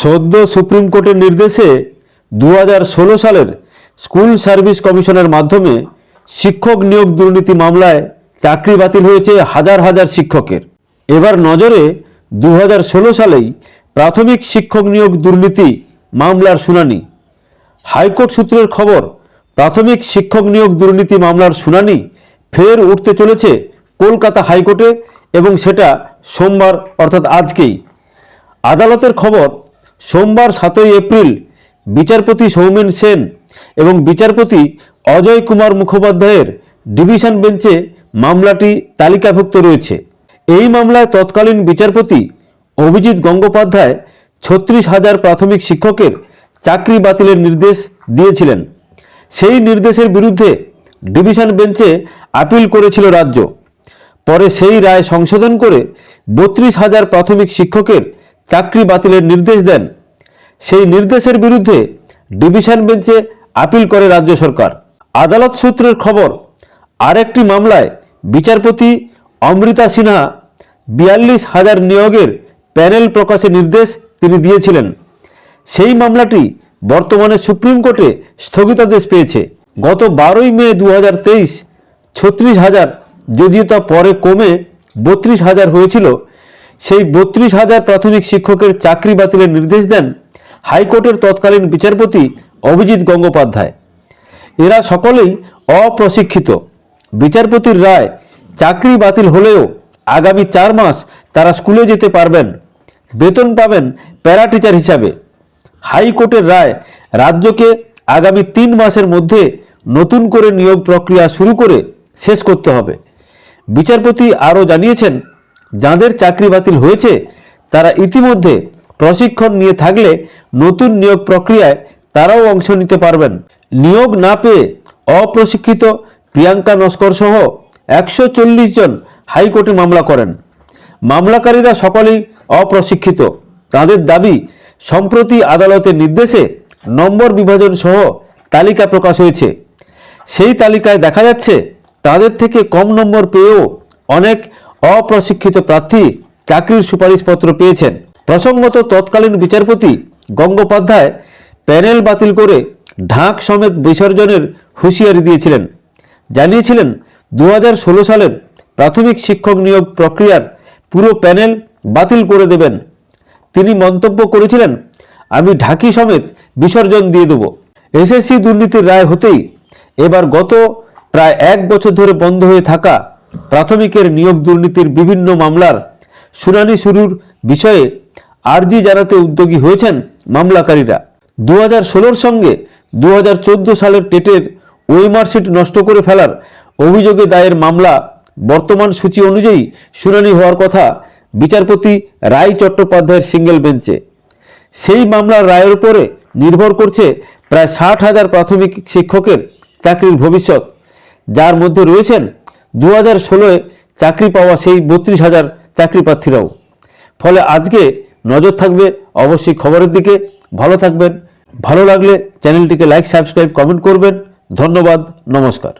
সদ্য সুপ্রিম কোর্টের নির্দেশে দু হাজার ষোলো সালের স্কুল সার্ভিস কমিশনের মাধ্যমে শিক্ষক নিয়োগ দুর্নীতি মামলায় চাকরি বাতিল হয়েছে হাজার হাজার শিক্ষকের। এবার নজরে দু হাজার ষোলো সালেই প্রাথমিক শিক্ষক নিয়োগ দুর্নীতি মামলার শুনানি। হাইকোর্ট সূত্রের খবর, প্রাথমিক শিক্ষক নিয়োগ দুর্নীতি মামলার শুনানি ফের উঠতে চলেছে কলকাতা হাইকোর্টে এবং সেটা সোমবার, অর্থাৎ আজকেই। আদালতের খবর সোমবার সাতই এপ্রিল বিচারপতি সৌমেন সেন এবং বিচারপতি অজয় কুমার মুখোপাধ্যায়ের ডিভিশন বেঞ্চে মামলাটি তালিকাভুক্ত রয়েছে। এই মামলায় তৎকালীন বিচারপতি অভিজিৎ গঙ্গোপাধ্যায় ছত্রিশ হাজার প্রাথমিক শিক্ষকের চাকরি বাতিলের নির্দেশ দিয়েছিলেন। সেই নির্দেশের বিরুদ্ধে ডিভিশন বেঞ্চে আপিল করেছিল রাজ্য। পরে সেই রায় সংশোধন করে বত্রিশ হাজার প্রাথমিক শিক্ষকের চাকরি বাতিলের নির্দেশ দেন। সেই নির্দেশের বিরুদ্ধে ডিভিশন বেঞ্চে আপিল করে রাজ্য সরকার। আদালত সূত্রের খবর, আরেকটি মামলায় বিচারপতি অমৃতা সিনহা বিয়াল্লিশ হাজার নিয়োগের প্যানেল প্রকাশের নির্দেশ তিনি দিয়েছিলেন। সেই মামলাটি বর্তমানে সুপ্রিম কোর্টে স্থগিতাদেশ পেয়েছে। গত বারোই মে দু হাজার তেইশ, ছত্রিশ হাজার, যদিও তা পরে কমে বত্রিশ হাজার হয়েছিল সেই বত্রিশ হাজার প্রাথমিক শিক্ষকের চাকরি বাতিলের নির্দেশ দেন হাইকোর্টের তৎকালীন বিচারপতি অভিজিৎ গঙ্গোপাধ্যায়। এরা সকলেই অপ্রশিক্ষিত। বিচারপতির রায়, চাকরি বাতিল হলেও আগামী চার মাস তারা স্কুলে যেতে পারবেন। বেতন পাবেন প্যারা টিচার হিসাবে। হাইকোর্টের রায়, রাজ্যকে আগামী তিন মাসের মধ্যে নতুন করে নিয়োগ প্রক্রিয়া শুরু করে শেষ করতে হবে। বিচারপতি আরও জানিয়েছেন যাদের চাকরি বাতিল হয়েছে, তারা ইতিমধ্যে প্রশিক্ষণ নিয়ে থাকলে নতুন নিয়োগ প্রক্রিয়ায় তারাও অংশ নিতে পারবেন। নিয়োগ না পেয়ে অপ্রশিক্ষিত প্রিয়াঙ্কা নস্কর সহ একশো চল্লিশ জন হাইকোর্টে মামলা করেন। মামলাকারীরা সকলেই অপ্রশিক্ষিত। তাদের দাবি, সম্প্রতি আদালতের নির্দেশে নম্বর বিভাজন সহ তালিকা প্রকাশ হয়েছে। সেই তালিকায় দেখা যাচ্ছে, তাদের থেকে কম নম্বর পেয়েও অনেক অপ্রশিক্ষিত প্রার্থী চাকরির সুপারিশপত্র পেয়েছেন। প্রসঙ্গত তৎকালীন বিচারপতি গঙ্গোপাধ্যায় প্যানেল বাতিল করে ঢাক সমেত বিসর্জনের হুঁশিয়ারি দিয়েছিলেন। জানিয়েছিলেন দু হাজার ষোলো সালের প্রাথমিক শিক্ষক নিয়োগ প্রক্রিয়ার পুরো প্যানেল বাতিল করে দেবেন। তিনি মন্তব্য করেছিলেন, আমি ঢাকি সমেত বিসর্জন দিয়ে দেব। এসএসসি দুর্নীতির রায় হতেই এবার গত প্রায় এক বছর ধরে বন্ধ হয়ে থাকা প্রাথমিকের নিয়োগ দুর্নীতির বিভিন্ন মামলার শুনানি শুরুর বিষয়ে আর্জি জানাতে উদ্যোগী হয়েছেন মামলাকারীরা। দু হাজার সঙ্গে দু হাজার চোদ্দ সালের টেটের ওয়েমার্কশিট নষ্ট করে ফেলার অভিযোগে দায়ের মামলা বর্তমান সূচি অনুযায়ী শুনানি হওয়ার কথা বিচারপতি রায় চট্টোপাধ্যায়ের সিঙ্গেল বেঞ্চে। সেই মামলার রায়ের উপরে নির্ভর করছে প্রায় ষাট হাজার প্রাথমিক শিক্ষকের চাকরির ভবিষ্যৎ, যার মধ্যে রয়েছেন দু হাজার ষোলোয় চাকরি পাওয়া সেই বত্রিশ হাজার চাকরি প্রার্থীরাও ফলে আজকে নজর থাকবে অবশ্যই খবরের দিকে। ভালো থাকবেন, ভালো লাগলে চ্যানেলটিকে লাইক সাবস্ক্রাইব কমেন্ট করবেন। ধন্যবাদ, নমস্কার।